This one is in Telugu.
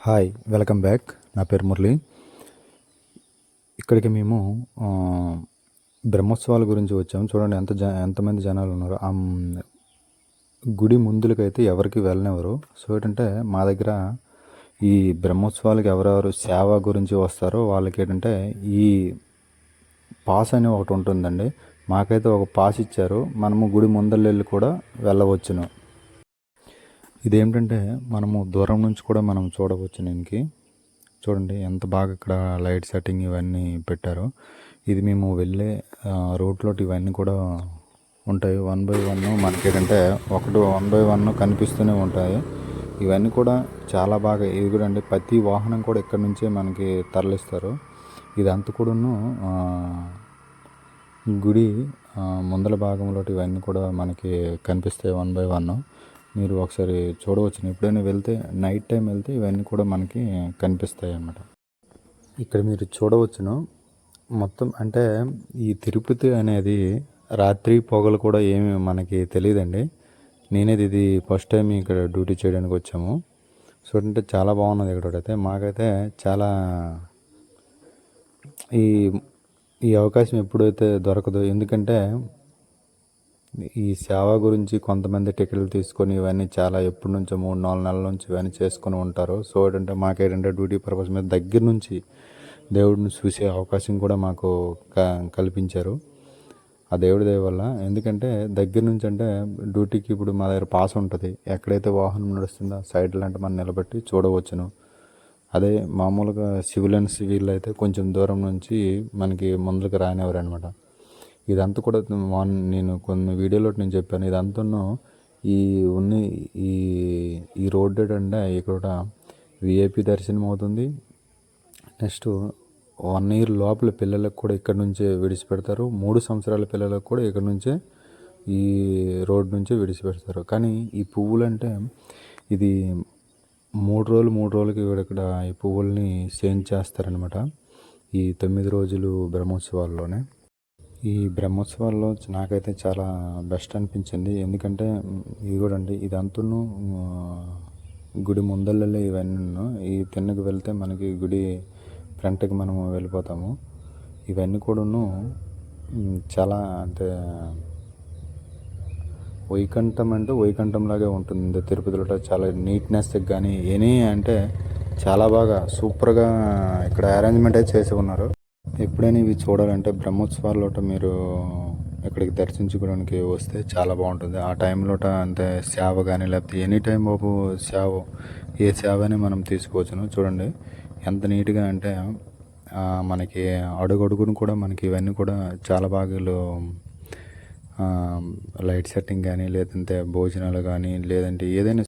Hi welcome back. నా పేరు మురళి. ఇక్కడికి మేము బ్రహ్మోత్సవాల గురించి వచ్చాము. చూడండి ఎంత జ ఎంతమంది జనాలు ఉన్నారు. ఆ గుడి ముందులకైతే ఎవరికి వెళ్ళనివ్వరు. సో ఏంటంటే మా దగ్గర ఈ బ్రహ్మోత్సవాలకి ఎవరెవరు సేవ గురించి వస్తారో వాళ్ళకి ఏంటంటే ఈ పాస్ అని ఒకటి ఉంటుందండి. మాకైతే ఒక పాస్ ఇచ్చారు. మనము గుడి ముందరెళ్ళి కూడా వెళ్ళవచ్చును. ఇదేంటంటే మనము దూరం నుంచి కూడా మనం చూడవచ్చు దీనికి. చూడండి ఎంత బాగా ఇక్కడ లైట్ సెట్టింగ్ ఇవన్నీ పెట్టారు. ఇది మేము వెళ్ళే రోడ్లో ఇవన్నీ కూడా ఉంటాయి. వన్ బై వన్ మనకి ఏంటంటే ఒకటి వన్ బై వన్ కనిపిస్తూనే ఉంటాయి. ఇవన్నీ కూడా చాలా బాగా ఇది కూడా అండి ప్రతి వాహనం కూడా ఇక్కడ నుంచే మనకి తరలిస్తారు. ఇదంతా కూడాను గుడి ముందల భాగంలో ఇవన్నీ కూడా మనకి కనిపిస్తాయి వన్ బై వన్. మీరు ఒకసారి చూడవచ్చు ఎప్పుడైనా వెళ్తే నైట్ టైం వెళ్తే ఇవన్నీ కూడా మనకి కనిపిస్తాయి అన్నమాట ఇక్కడ మీరు చూడవచ్చును. మొత్తం అంటే ఈ తిరుపతి అనేది రాత్రి పొగలు కూడా ఏమి మనకి తెలియదండి. నేనేది ఇది ఫస్ట్ టైం ఇక్కడ డ్యూటీ చేయడానికి వచ్చాము. సో అంటే చాలా బాగున్నది ఇక్కడ అయితే. మాకైతే చాలా ఈ ఈ అవకాశం ఎప్పుడైతే దొరకదు ఎందుకంటే ఈ సేవ గురించి కొంతమంది టికెట్లు తీసుకొని ఇవన్నీ చాలా ఎప్పటి నుంచో మూడు నాలుగు నెలల నుంచి ఇవన్నీ చేసుకొని ఉంటారు. సో ఏంటంటే మాకేంటంటే డ్యూటీ పర్పస్ మీద దగ్గర నుంచి దేవుడిని చూసే అవకాశం కూడా మాకు క- కల్పించారు. ఆ దేవుడి దయ వల్ల. ఎందుకంటే దగ్గర నుంచి అంటే డ్యూటీకి ఇప్పుడు మా దగ్గర పాస్ ఉంటుంది. ఎక్కడైతే వాహనం నడుస్తుందో సైడ్ లాంటి మనం నిలబెట్టి చూడవచ్చును. అదే మామూలుగా సివిల్ అండ్ సివిల్ అయితే కొంచెం దూరం నుంచి మనకి ముందుకు రానివ్వరు అనమాట ఇదంతా కూడా నేను కొన్ని వీడియోలో నేను చెప్పాను. ఇదంతా ఈ ఉన్న ఈ ఈ రోడ్డు అంటే ఇక్కడ విఐపి దర్శనం అవుతుంది. నెక్స్ట్ వన్ ఇయర్ లోపల పిల్లలకు కూడా ఇక్కడ నుంచే విడిచిపెడతారు. మూడు సంవత్సరాల పిల్లలకు కూడా ఇక్కడ నుంచే ఈ రోడ్ నుంచే విడిచిపెడతారు. కానీ ఈ పువ్వులు అంటే ఇది మూడు రోజులు మూడు రోజులకి ఇక్కడ ఇక్కడ ఈ పువ్వుల్ని చేంజ్ చేస్తారనమాట ఈ తొమ్మిది రోజులు బ్రహ్మోత్సవాల్లోనే. ఈ బ్రహ్మోత్సవాల్లో నాకైతే చాలా బెస్ట్ అనిపించింది. ఎందుకంటే ఇది కూడా అండి ఇదంతను గుడి ముందల్లో ఇవన్నీ ఈ తిన్నకు వెళ్తే మనకి గుడి ఫ్రంట్కి మనము వెళ్ళిపోతాము. ఇవన్నీ కూడాను చాలా అంటే వైకుంఠం అంటే వైకుంఠంలాగే ఉంటుంది. తిరుపతిలో చాలా నీట్నెస్ కానీ ఎనీ అంటే చాలా బాగా సూపర్గా ఇక్కడ అరేంజ్మెంట్ అయితే చేసి ఉన్నారు. ఎప్పుడైనా ఇవి చూడాలంటే బ్రహ్మోత్సవాలలోట మీరు ఇక్కడికి దర్శించుకోవడానికి వస్తే చాలా బాగుంటుంది. ఆ టైంలోట అంతే సేవ కానీ లేకపోతే ఎనీ టైం బాబు సేవ ఏ సేవ అని మనం తీసుకోవచ్చును. చూడండి ఎంత నీట్గా అంటే మనకి అడుగడుగును కూడా మనకి ఇవన్నీ కూడా చాలా బాగా లైట్ సెట్టింగ్ కానీ లేదంటే భోజనాలు కానీ లేదంటే ఏదైనా